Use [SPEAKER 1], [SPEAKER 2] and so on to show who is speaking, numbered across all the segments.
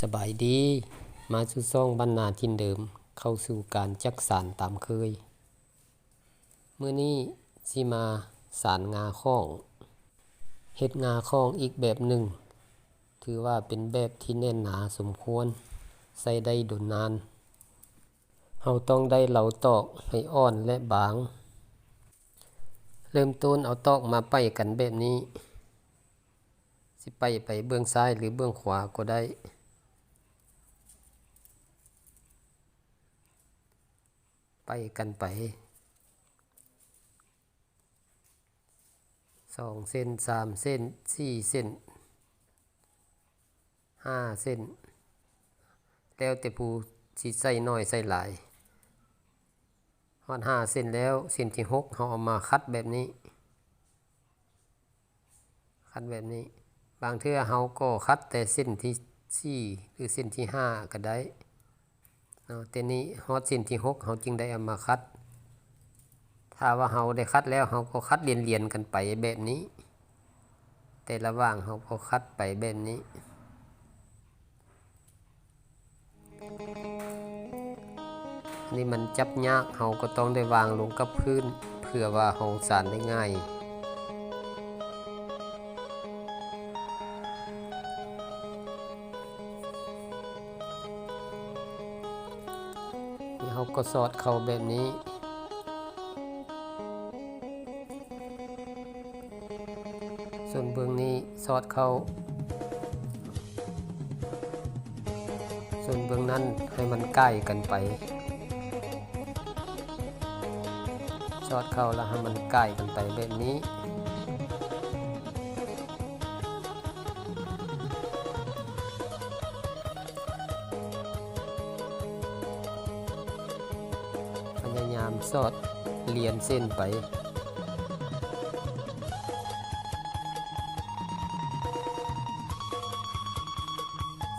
[SPEAKER 1] สบายดี มาสู่ซ่องบรรณาทินเดิม เข้าสู่การจักสารตามเคย เมื่อนี้สิมาสารงาข้องเฮ็ดงาข้องอีกแบบหนึ่ง ถือว่าเป็นแบบที่แน่นหนาสมควร ใส่ได้ดนนานเฮาต้องได้เหลาตอกให้อ่อนและบาง เริ่มต้นเอาตอกมาไปกันแบบนี้ สิไปไปเบื้องซ้ายหรือเบื้องขวาก็ได้ ไปกันไปสองเส้นสามเส้นสี่เส้นห้าเส้น แล้วแต่ผู้สิใส่น้อยใส่หลายฮอดห้าเส้นแล้วเส้นที่หกเขาเอามาคัดแบบนี้ คัดแบบนี้ บางเทื่อเฮาก็คัดแต่เส้นที่สี่หรือเส้นที่ห้าก็ได้ เนาแต่นี้ฮอดส้นที่หกเฮาจึงได้เอามาคัด ถ้าว่าเฮาได้คัดแล้วเฮาก็คัดเรียนๆกันไปแบบนี้ แต่ระหว่างเฮาก็คัดไปแบบนี้นนี้มันจับยากเฮาก็ต้องได้วางลงกับพื้น เพื่อว่าเฮาสานได้ง่าย เขาก็สอดเข้าแบบนี้ ส่วนเบื้องนี้สอดเข้าส่วนเบื้องนั้นให้มันใกล้กันไป สอดเข้าแล้วให้มันใกล้กันไปแบบนี้ ยายามสอดเลียนเส้นไป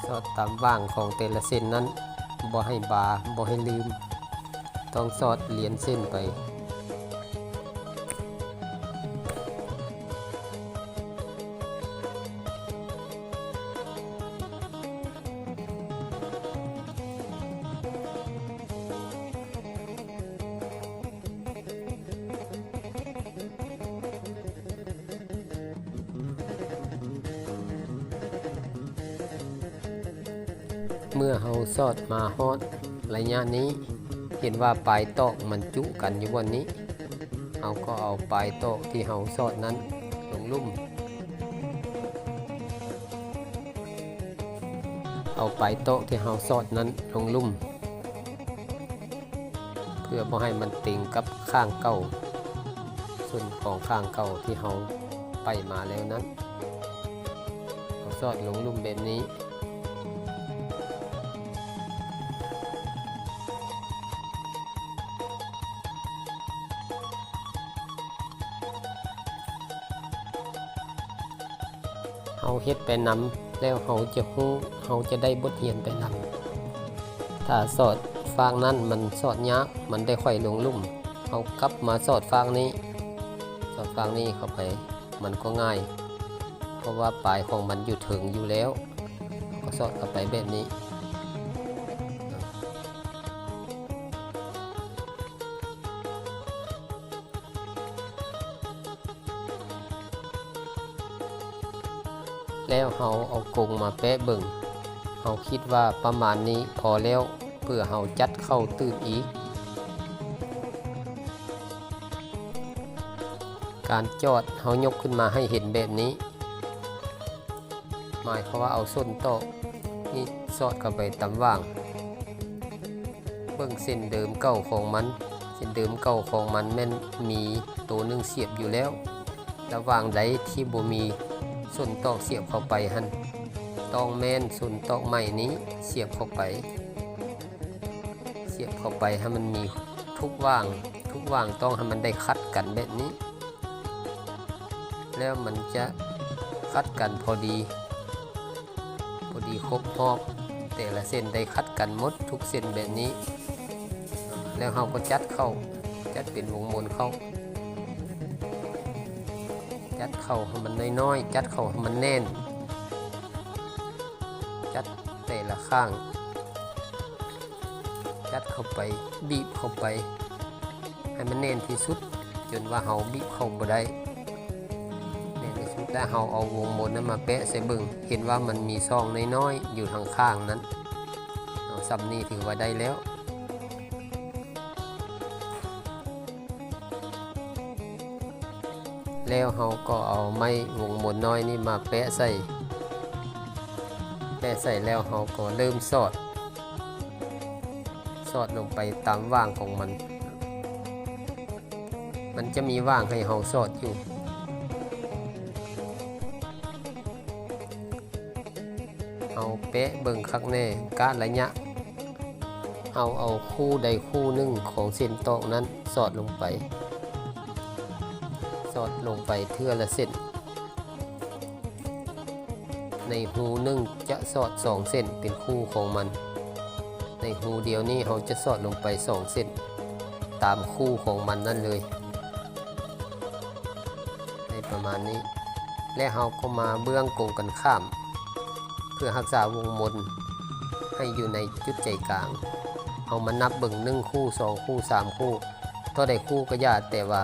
[SPEAKER 1] สอดตามว่างของแต่ละเส้นนั้นบ่ให้บาบ่ให้ลืม ต้องสอดเลียนเส้นไป เมื่อเฮาสอดมาฮอดระยะนี้ เห็นว่าปลายตอกมันจุกันอยู่วันนี้เฮาก็เอาปลายตอกที่เฮาสอดนั้นลงลุ่ม เอาปลายตอกที่เฮาสอดนั้นลงลุ่ม เพื่อบ่ให้มันติงกับข้างเก่า ส่วนของข้างเก่าที่เฮาไปมาแล้วนั้นเอาสอดลงลุ่มแบบนี้ เฮ็ดไปนำแล้วเขาจะฮู้เขาจะได้บทเรียนไปนำถ้าสอดฟางนั้นมันสอดยากมันได้ค่อยลงลุ่มเขากลับมาสอดฟางนี้ สอดฟางนี้เข้าไปมันก็ง่าย เพราะว่าปลายของมันอยู่ถึงอยู่แล้ว ก็สอดเข้าไปแบบนี้ แล้วเฮาเอากงมาแปะเบิ่งเฮาคิดว่าประมาณนี้พอแล้วเพื่อเฮาจัดเข้าตื่นอีก การจอดเฮายกขึ้นมาให้เห็นแบบนี้ หมายความว่าเอาส้นโต๊ะนี่สอดเข้าไปตำว่าง เบิ่งเส้นเดิมเก่าของมัน เส้นเดิมเก่าของมันแม่นมีตัวหนึงเสียบอยู่แล้วระหว่างใดที่บ่มี ส่วนตอกเสียบเข้าไปหันตองแมนส่วนตอกใหม่นี้เสียบเข้าไป เสียบเข้าไปให้มันมีทุกว่าง ทุกว่างต้องให้มันได้คัดกันแบบนี้ แล้วมันจะคัดกันพอดี พอดีครบรอบแต่ละเส้นได้คัดกันหมดทุกเส้นแบบนี้ แล้วเราก็จัดเข้าจัดเป็นวงมนเข้า จัดเข่าให้มันน้อยๆ จัดเข่าให้มันแน่น จัดแต่ละข้างยัดเข้าไปบีบเข้าไป ให้มันแน่นที่สุด จนว่าเฮาบีบเข้าบ่ได้แน่นที่สุดแล้วเฮาเอาวงบนนั้นมาแปะใส่บิ่งเห็นว่ามันมีซองน้อยๆอยู่ทางข้างนั้นเอาซ้ำนี้ถือว่าได้แล้ว แล้วเฮาก็เอาไม้วงบนน้อยนี่มาแปะใส่ แปะใส่แล้วเฮาก็เริ่มสอด สอดลงไปตามว่างของมัน มันจะมีว่างให้เฮาสอดอยู่เอาเป๊ะเบิ่งคักแน่กะระยะ เอาเอาคู่ใดคู่หนึ่งของเส้นตอกนั้นสอดลงไป อดลงไปเทื่อละเส้น ในหูหนึ่งจะสอดสองเส้นเป็นคู่ของมัน ในหูเดียวนี้เราจะสอดลงไปสองเส้น ตามคู่ของมันนั่นเลยในประมาณนี้ และเราก็มาเบื้องกงกันข้าม เพื่อรักษาวงมนให้อยู่ในจุดใจกลางเอามานับเบิ่งหนึ่งคู่สองคู่สามคู่เท่าใดคู่ก็ยาแต่ว่า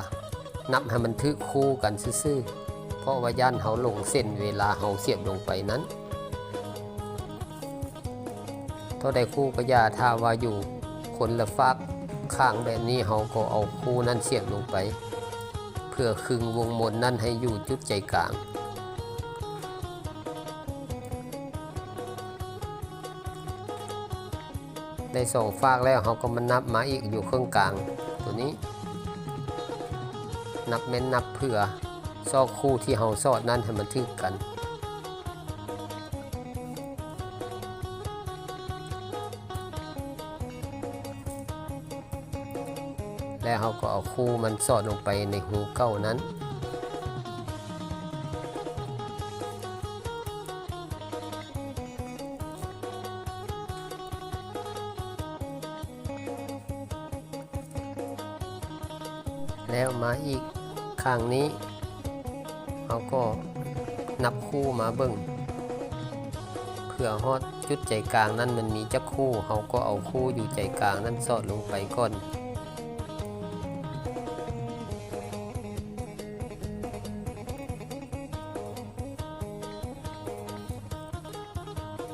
[SPEAKER 1] นับให้มันทึกคู่กันซื่อๆเพราะว่าย่านเขาลงเส้นเวลาเขาเสียบลงไปนั้นเท่าใดคู่ก็ยาถ้าว่าอยู่คนละฟากข้างแบบนี้เขาก็เอาคู่นั้นเสียบลงไป เพื่อคึงวงมนนั้นให้อยู่จุดใจกลางได้สองฟากแล้วเขาก็มานับมาอีกอยู่เครื่องกลางตัวนี้ นับเม้นนับเพื่อซอกคู่ที่เฮาซอดนั้นให้มันทึกกัน แล้วเขาก็เอาคู่มันสอดลงไปในหูเก้านั้นแล้วมาอีก ข้างนี้เขาก็นับคู่มาเบิ่งเพื่อฮอดจุดใจกลางนั้นมันมีจักคู่เขาก็เอาคู่อยู่ใจกลางนั้นสอดลงไปก่อน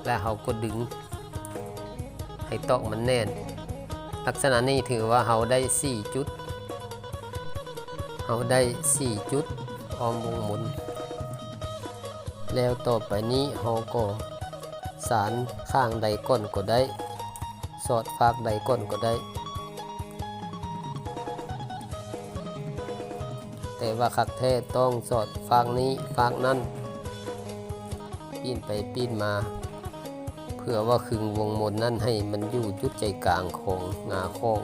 [SPEAKER 1] แล้วเขาก็ดึง ให้ตอกมันแน่น ลักษณะนี้ถือว่าเขาได้ 4 จุด เขาได้ 4 จุดพร้อมวงหมุน แล้วต่อไปนี้เขาก็สารข้างใดก้นก็ได้ สอดฟากใดก้นก็ได้ แต่ว่าคักแท้ต้องสอดฟากนี้ฟากนั้นปีนไปปีนมา เพื่อว่าคึงวงมนนั่นให้มันอยู่จุดใจกลางของงาข้อง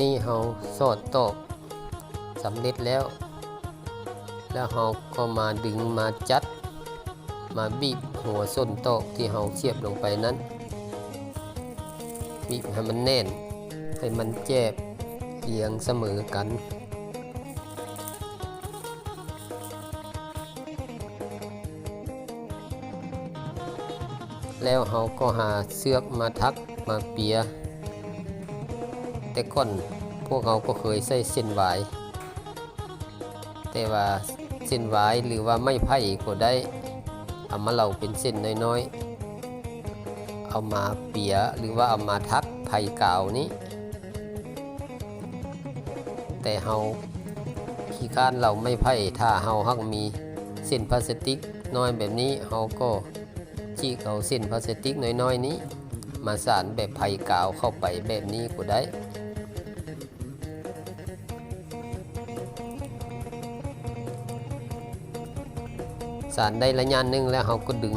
[SPEAKER 1] นี่เฮาสอดตอกสำเร็จแล้ว แล้วเฮาก็มาดึงมาจัด มาบีบหัวส้นตอกที่เฮาเสียบลงไปนั้นบีบให้มันแน่น ให้มันแจบเอียงเสมอกันแล้วเฮาก็หาเสือกมาทักมาเปีย แต่ก่อนพวกเราก็เคยใส่เส้นหวาย แต่ว่าเส้นหวายหรือว่าไม่ไผ่ก็ได้เอามาเหล่าเป็นเส้นน้อยๆ เอามาเปียหรือว่าเอามาทักไผ่กาวนี้ แต่เฮาขี้ค้านเราไม่ไผ่ถ้าเฮาหักมีเส้นพลาสติกน้อยแบบนี้เฮาก็จีกเอาเส้นพลาสติกน้อยๆนี้ มาสานแบบไผ่กาวเข้าไปแบบนี้ก็ได้ สารได้ระยะหนึ่งแล้วเราก็ดึง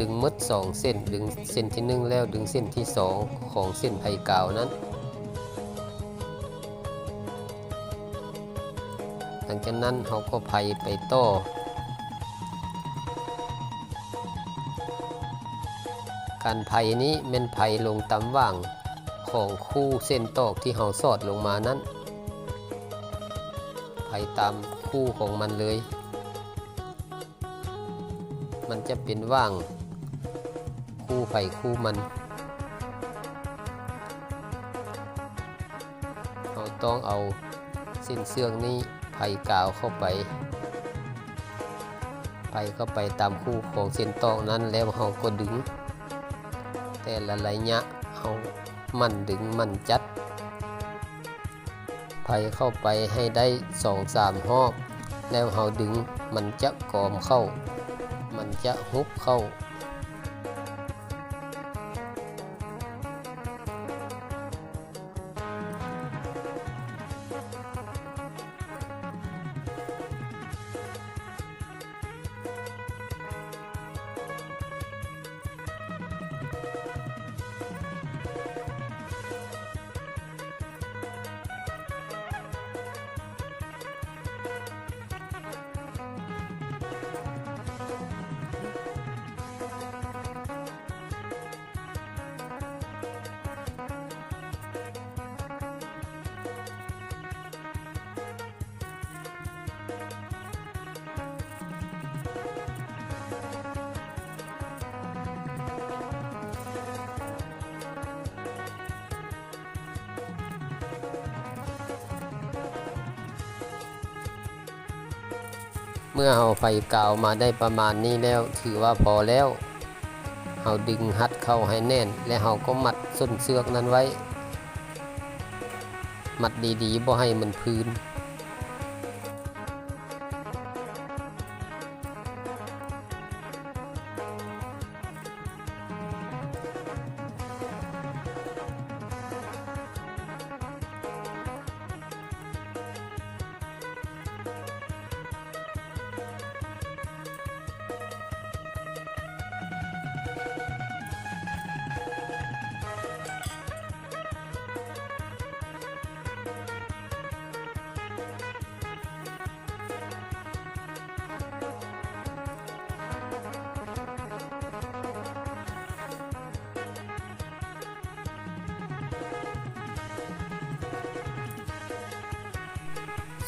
[SPEAKER 1] ดึงหมดสองเส้นดึงเส้นที่หนึ่งแล้วดึงเส้นที่สองของเส้นไผ่กาวนั้น หลังจากนั้นเราก็ไผ่ไปต่อการไผ่นี้เป็นไผ่ลงตำว่างของคู่เส้นตอกที่เราสอดลงมานั้นไผ่ตามคู่ของมันเลย มันจะเป็นว่าง คู่ไผ่คู่มันเราต้องเอาเส้นเสื่องนี้ไผ่กาวเข้าไปไผ่เข้าไปตามคู่ของเส้นตอกนั้นแล้วเราก็ดึง แต่ละระยะเอามันดึงมันจัดไผ่เข้าไปให้ได้สองสามหอบแล้วเราดึงมันจะกอมเข้า จะฮุบเข้า เมื่อเอาไฟกาวมาได้ประมาณนี้แล้วถือว่าพอแล้วเอาดึงฮัดเข้าให้แน่น และเราก็มัดส้นเสือกนั้นไว้ มัดดีๆบ่ให้มันพื้น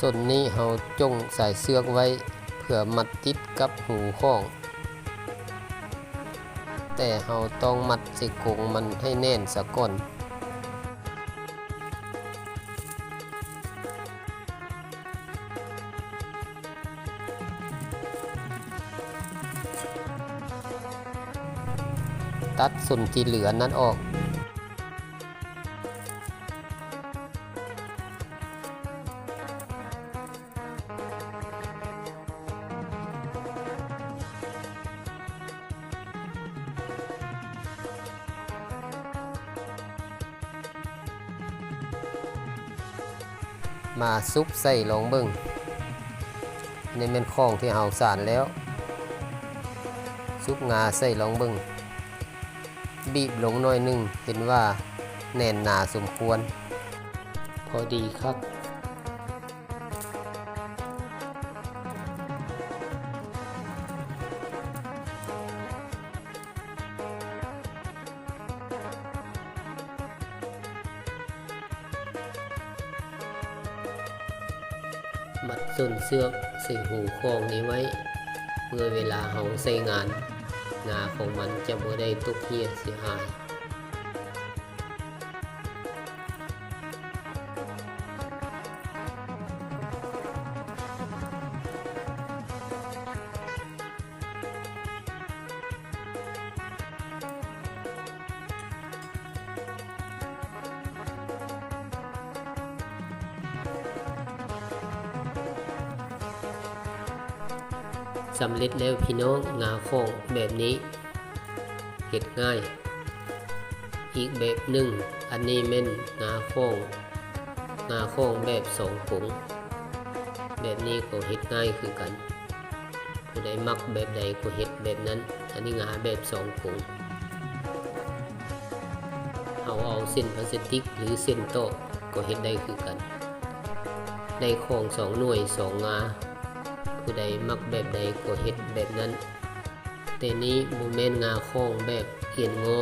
[SPEAKER 1] ส่วนนี้เราจงใส่เสือกไว้ เพื่อมัดติดกับหูข้อง แต่เราต้องมัดสิกงมันให้แน่นสะก่อนตัดส่วนที่เหลือนั้นออก มาซุปใส่ลงเบิ้งนี่เป็นของที่เอาสารแล้ว ซุปงาใส่ลงเบิ้งบีบลงหน่อยหนึ่งเห็นว่าแน่นหนาสมควร พอดีครับ เสือกใส่หูคล้องนี้ไว้ เมื่อเวลาเฮาใส่งาน งาของมันจะบ่ได้ตกเหี่ยเสียหาย สำเร็จแล้วพี่น้องงาข้งแบบนี้เห็ดง่าย อีกแบบหนึ่งอันนี้แม่นงาข้งงาข้งแบบสองผงแบบนี้ก็เห็ดง่ายคือกันผู้ใดมักแบบใดก็เห็ดแบบนั้น อันนี้งาแบบสองผงเอาเอาเส้นพลาสติกหรือเส้นโต๊ะก็เห็ดได้คือกัน ได้ของสองหน่วยสองงา ผู้ใดมักแบบใดก็เฮ็ดแบบนั้น แต่นี้บ่แม่นงาข้องแบบเอียนงอ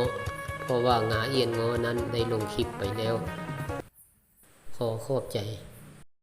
[SPEAKER 1] เพราะว่างาเอียนงอนั้นได้ลงคลิปไปแล้ว ขอขอบใจ